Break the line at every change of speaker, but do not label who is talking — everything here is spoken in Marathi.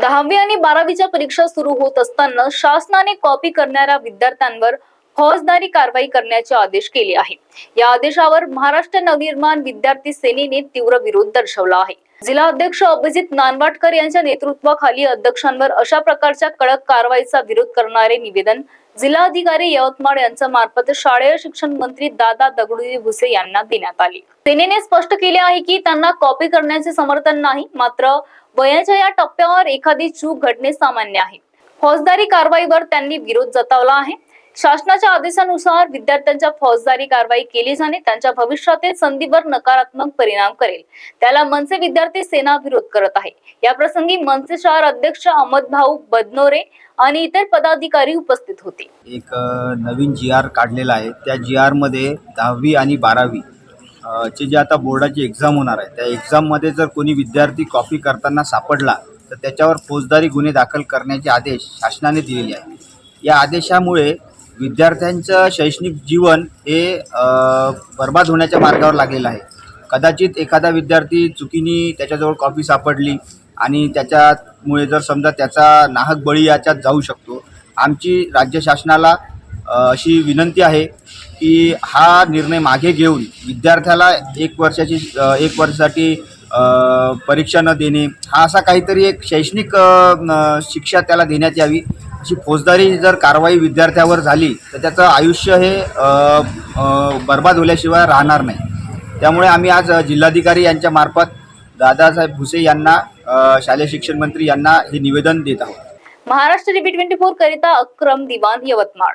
दहावी आणि बारावीच्या परीक्षा सुरू होत असताना शासनाने कॉपी करणाऱ्या विद्यार्थ्यांवर फौजदारी कारवाई करण्याचे आदेश केले आहे. या आदेशावर महाराष्ट्र नवनिर्माण विद्यार्थी सेनेने तीव्र विरोध दर्शवला आहे. जिल्हा अध्यक्ष अभिजित नानवाटकर यांच्या नेतृत्वाखाली अध्यक्षांवर अशा प्रकारच्या कडक कारवाईचा विरोध करणारे निवेदन जिल्हाधिकारी यवतमाळ यांच्या मार्फत शालेय शिक्षण मंत्री दादा दगडूजी भुसे यांना देण्यात आले. सेनेने स्पष्ट केले आहे की त्यांना कॉपी करण्याचे समर्थन नाही मात्र वयाच्या या टप्प्यावर एखादी चूक घडणे सामान्य आहे. फौजदारी कारवाईवर त्यांनी विरोध जतावला आहे. शासनाच्या आदेशानुसार विद्यार्थ्यांच्या फौजदारी कारवाई केली जाणे त्यांच्या भविष्यातील संधीवर नकारात्मक परिणाम करेल. त्याला मनसे विद्यार्थी सेना विरोध करत आहे. या प्रसंगी मनसे शहर अध्यक्ष अहमद भाऊ बदनोरे आणि इतर पदाधिकारी उपस्थित होते.
एक नवीन जी आर काढलेला आहे. त्या जी आरमध्ये दहावी आणि बारावी चे जे आता बोर्डाची एक्झाम होणार आहे त्या एक्झाममध्ये जर कोणी विद्यार्थी कॉपी करताना सापडला तर त्याच्यावर फौजदारी गुन्हे दाखल करण्याचे आदेश शासनाने दिलेले आहे. या आदेशामुळे विद्यार्थ्यांचं शैक्षणिक जीवन हे बर्बाद होण्याच्या मार्गावर लागलेलं आहे. कदाचित एखादा विद्यार्थी चुकीने त्याच्याजवळ कॉपी सापडली आणि त्याच्यामुळे जर समजा त्याचा नाहक बळी याच्यात जाऊ शकतो. आमची राज्य शासनाला अशी विनंती आहे की हा निर्णय मागे घेऊन विद्यार्थ्याला एक वर्षाची एक वर्षासाठी परीक्षा न देणे हा असा काहीतरी एक शैक्षणिक शिक्षा त्याला देण्यात यावी. अशी फौजदारी जर कारवाई विद्यार्थ्यावर झाली तर त्याचं आयुष्य हे बर्बाद होल्याशिवाय राहणार नाही. त्यामुळे आम्ही आज जिल्हाधिकारी यांच्या मार्फत दादासाहेब भुसे यांना शालेय शिक्षण मंत्री यांना हे निवेदन देत आहोत.
महाराष्ट्र टीव्ही ट्वेंटी फोर करिता अक्रम दिवान यवतमाळ.